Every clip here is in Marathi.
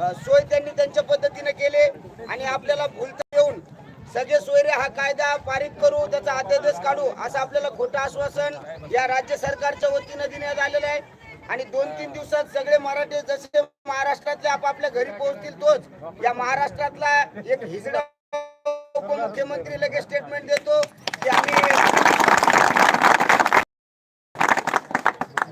सोय त्यांनी त्यांच्या पद्धतीने केले आणि आपल्याला भूलता येऊन सगळे सोयरे हा कायदा पारित करू त्याचा अध्यादेश काढू असं आपल्याला खोटं आश्वासन या राज्य सरकारच्या वतीनं देण्यात आलेलं आहे. आणि दोन तीन दिवसात सगळे मराठी जसे महाराष्ट्रातले आपापल्या घरी पोहोचतील तोच या महाराष्ट्रातला एक हिजडा उपमुख्यमंत्री लगेच स्टेटमेंट देतो की आम्ही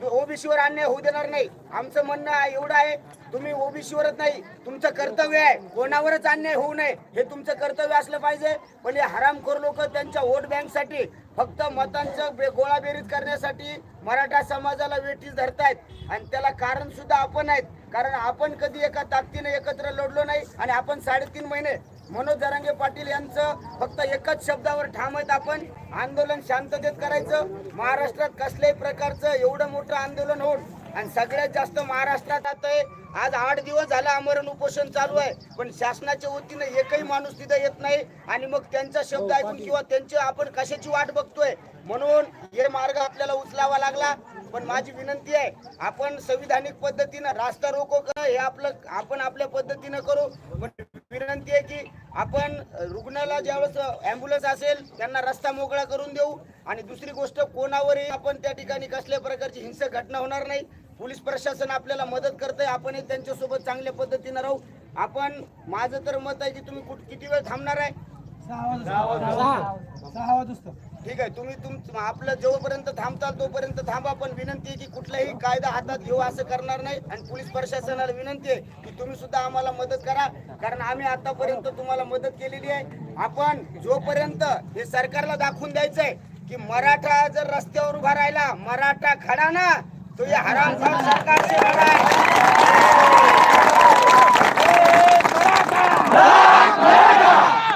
ओबीसीवर अन्याय होऊ देणार नाही. आमचं म्हणणं एवढं आहे तुम्ही ओबीसीवरच नाही तुमचं कर्तव्य आहे. कोणावरच अन्याय होऊ नये हे तुमचं कर्तव्य असलं पाहिजे. पण हे हरामखोर लोक त्यांच्या वोट बँकसाठी फक्त मतांचं बे- गोळाबेरीज करण्यासाठी मराठा समाजाला वेठीस धरतायत. आणि त्याला कारण सुद्धा आपण आहेत. कारण आपण कधी एका ताकदीने एकत्र लढलो नाही आणि आपण साडेतीन महिने मनोज जरांगे पाटील यांचं फक्त एकच शब्दावर ठाम आहेत आपण. आंदोलन शांततेत करायचं. महाराष्ट्रात कसल्याही प्रकारचं एवढं मोठं आंदोलन होत आणि सगळ्यात जास्त महाराष्ट्रात आता आहे. आज आठ दिवस झाला आमरण उपोषण चालू आहे. पण शासनाच्या वतीनं एकही माणूस तिथं येत नाही. आणि मग त्यांचा शब्द ऐकून किंवा त्यांची आपण कशाची वाट बघतोय? म्हणून हे मार्ग आपल्याला उचलावा लागला. पण माझी विनंती आहे आपण संविधानिक पद्धतीनं रास्ता रोको करा हे आपलं आपण आपल्या पद्धतीनं करू. पण विनंती आहे की आपण रुग्णाला ज्यावेळेस ॲम्ब्युलन्स असेल त्यांना रस्ता मोकळा करून देऊ. आणि दुसरी गोष्ट कोणावरही आपण त्या ठिकाणी कसल्या प्रकारची हिंसक घटना होणार नाही. पोलीस प्रशासन आपल्याला मदत करतंय. आपणही त्यांच्यासोबत चांगल्या पद्धतीनं राहू. आपण माझं तर मत आहे की तुम्ही कुठ किती वेळ थांबणार आहे? ठीक आहे तुम्ही तुम आपलं जोपर्यंत थांबताल तोपर्यंत थांबा पण विनंती आहे की कुठलाही कायदा हातात घेऊ असं करणार नाही. आणि पोलीस प्रशासनाला विनंती आहे की तुम्ही सुद्धा आम्हाला मदत करा कारण आम्ही आतापर्यंत तुम्हाला मदत केलेली आहे. आपण जोपर्यंत हे सरकारला दाखवून द्यायचंय की मराठा जर रस्त्यावर उभा राहिला मराठा खडा ना तो या हराम सरकारचे लढा आहे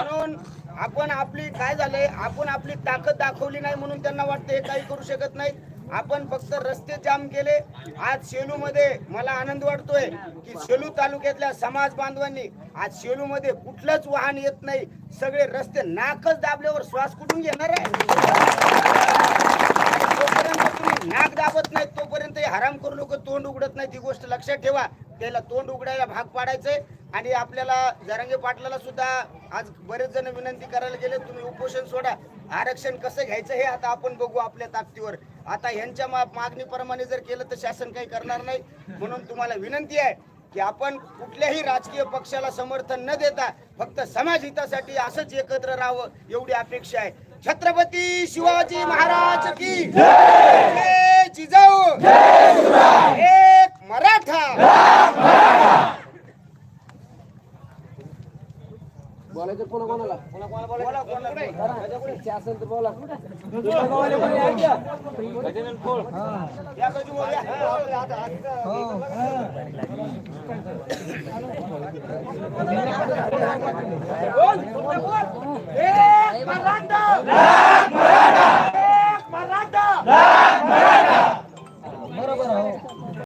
म्हणून आपण आपली काय झालंय आपण आपली ताकद दाखवली नाही म्हणून त्यांना वाटतं हे काही करू शकत नाहीत. आपण फक्त रस्ते जाम केले. आज सेलू मध्ये मला आनंद वाटतोय की सेलू तालुक्यातल्या समाज बांधवांनी आज सेलू मध्ये कुठलंच वाहन येत नाही. सगळे रस्ते नाकच दाबल्यावर श्वास कुठून घेणार आहे? जोपर्यंत तुम्ही नाक दाबत नाही तोपर्यंत हे हराम करू लोक तोंड उघडत नाही ती गोष्ट लक्षात ठेवा. त्याला तोंड उघडायला भाग पाडायचंय. आणि आपल्याला जरांगे पाटलाला सुद्धा आज बरेच जण विनंती करायला गेले तुम्ही उपोषण सोडा. आरक्षण कसं घ्यायचं हे आता आपण बघू आपल्या ताकदीवर. आता ह्यांच्या मा- मागणीप्रमाणे जर केलं तर शासन काही करणार नाही. म्हणून तुम्हाला विनंती आहे की आपण कुठल्याही राजकीय पक्षाला समर्थन न देता फक्त समाज हितासाठी असंच एकत्र राहावं एवढी अपेक्षा आहे. छत्रपती शिवाजी महाराज की बोलायचं कोणा कोणाला? इच्छा असेल तर बोला मराठा.